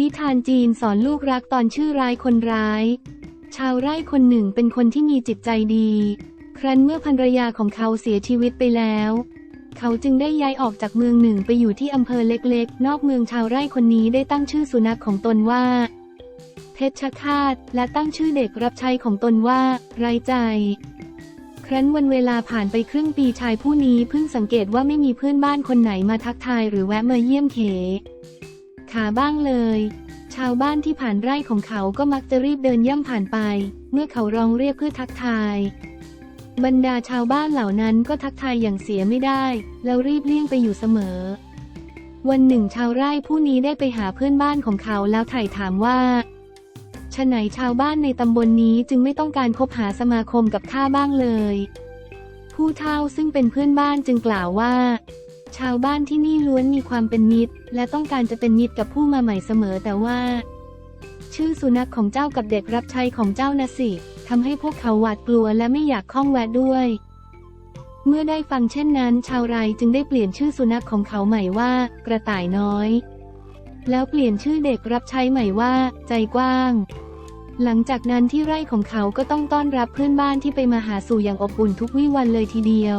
นิทานจีนสอนลูกรักตอนชื่อร้ายคนร้าย ชาวไร่คนหนึ่งเป็นคนที่มีจิตใจดี ครั้นเมื่อภรรยาของเขาเสียชีวิตไปแล้ว เขาจึงได้ย้ายออกจากเมืองหนึ่งไปอยู่ที่อำเภอเล็กๆ นอกเมืองชาวไร่คนนี้ได้ตั้งชื่อสุนัขของตนว่า เพชฌฆาตและตั้งชื่อเด็กรับใช้ของตนว่า ไรใจ ครั้นวันเวลาผ่านไปครึ่งปีชายผู้นี้เพิ่งสังเกตว่าไม่มีเพื่อนบ้านคนไหนมาทักทายหรือแวะมาเยี่ยมเข ขาบ้างเลย ชาวบ้านที่ผ่านไร่ของเขาก็มักจะรีบเดินย่ำผ่านไป เมื่อเขาร้องเรียกเพื่อทักทาย บรรดาชาวบ้านเหล่านั้นก็ทักทายอย่างเสียไม่ได้ แล้วรีบเลี่ยงไปอยู่เสมอ วันหนึ่งชาวไร่ผู้นี้ได้ไปหาเพื่อนบ้านของเขาแล้วไถ่ถามว่าฉะไหนชาวบ้านในตำบลนนี้จึงไม่ต้องการคบหาสมาคมกับข้าบ้างเลย ผู้เฒ่าซึ่งเป็นเพื่อนบ้านจึงกล่าวว่า ชาวบ้านที่นี่ล้วนมีความเป็นมิตร และต้องการจะเป็นมิตรกับผู้มาใหม่เสมอแต่ว่า ชื่อสุนัขของเจ้ากับเด็กรับใช้ของเจ้านะสิทำให้พวกเขาหวาดกลัวและไม่อยากข้องแวะด้วย เมื่อได้ฟังเช่นนั้น ชาวไรจึงได้เปลี่ยนชื่อสุนัขของเขาใหม่ว่า กระต่ายน้อย แล้วเปลี่ยนชื่อเด็กรับใช้ใหม่ว่า ใจกว้าง หลังจากนั้นที่ไร่ของเขาก็ต้องต้อนรับเพื่อนบ้านที่ไปมาหาสู่อย่างอบอุ่นทุกวี่วันเลยทีเดียว